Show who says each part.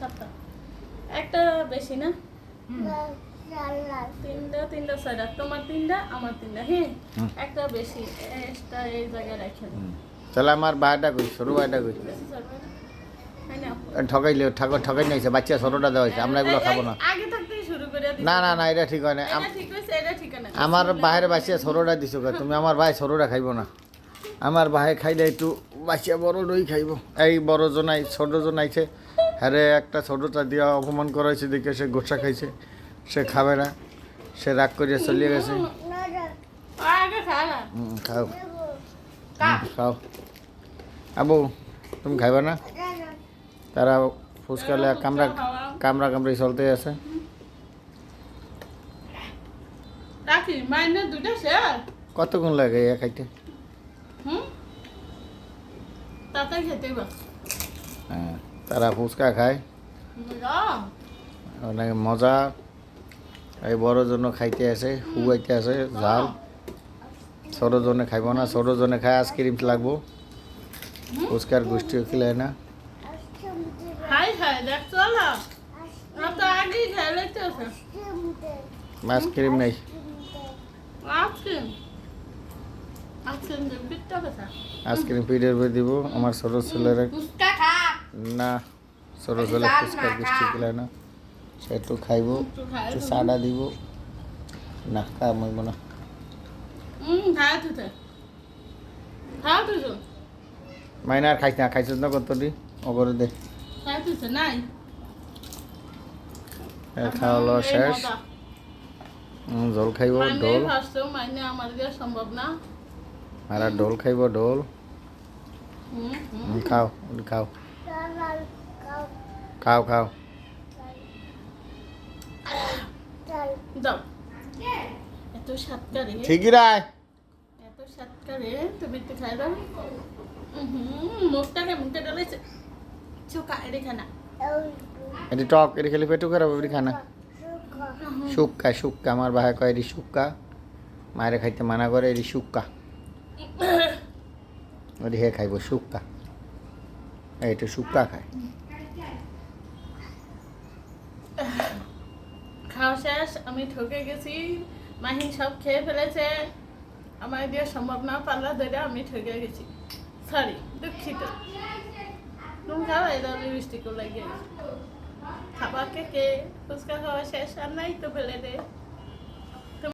Speaker 1: সাতটা। একটা বেশি না? তিনটা তিনটা ছয়টা। তোমার তিনটা আমার তিনটা হ্যাঁ। একটা বেশি এক্সট্রা এই জায়গায় রেখে
Speaker 2: তাহলে আমার ভাইটা কই? সরু ভাইটা কই?
Speaker 1: হ্যাঁ
Speaker 2: ঠকাইলে ঠাকুর ঠকাই নিয়েছে বাচ্চা ছোটটা দেওয়া হয়েছে আমরা এগুলো খাব না।
Speaker 1: আগে থাকতেই শুরু করে দিই
Speaker 2: না না না এটা ঠিক হয় না।
Speaker 1: এটা ঠিক এটা
Speaker 2: আমার বাইরে বাচ্চা ছোটটা দিছো তুমি আমার ভাই ছোটটা খাইব না। আমার ভাই খাইলে একটু বাচ্চা বড় দই খাইব। এই বড় জনাই ছোট জন আইছে। হ্যারে একটা ছোটটা দিয়া অপমান করা হয়েছে দেখে সে গোসা খাইছে সে খাবে না সে রাগ করিয়া চলিয়ে গেছে। খাও। খাও। আবু তুমি খাইবা না? তারা ফুচকালে কামরা কামরা কামড়ি চলতে আছে। কতক্ষণ লাগে এ খাইতে? হ্যাঁ। তারা ফুচকা খায়। অনেক মজা। এই বড় জন্য খাইতে আছে হুয়াইতে আছে ঝাল। ছোট জনে খাইব না ছোট জনে খায় আইসক্রিম লাগবো। ফুচকার গোষ্ঠীও খিলায় না। আইসক্রিম নেই। আইসক্রিম পিঠের দিব আমার ছোট ছেলেরা না ছেলে ফুচকার গোষ্ঠী খিলায় না। সে একটু খাইব সাদা দিব। না খাওয়া মইব না। মাইনা আর খাইছ না খাইছ না কত দি? ওগরে দে। খাওয়া লওয়া শেষ। জল খাইব ডোল। আর ডোল খাইব ডোল। খাও খাও। খাও খাও।
Speaker 1: দাও। এত সাতকারে
Speaker 2: ঠিকই রায়।
Speaker 1: এত সাতকারে তুমি একটু খাই দাও। মুখটাকে মুখে ডালেছে চোখা এড়ে খানা।
Speaker 2: এটি টক এটি খেলে পেটু খারাপ এটি খানা। শুক্কা শুক্কা আমার ভাই কয় এটি শুক্কা। মায়ের খাইতে মানা করে এটি শুক্কা। ওটি হে খাইব শুক্কা। এইটা শুক্কা খায়
Speaker 1: খাওয়া শেষ আমি ঠকে গেছি, মাহিন সব খেয়ে ফেলেছে। আমার দিয়ে সম্ভব না পাল্লা ধরে আমি ঠকে গেছি। সরি দুঃখিত। তুমি খাওয়া লাগিয়ে খাবার কে ফুচকা খাওয়া শেষ? আর নাই তো ফেলে দে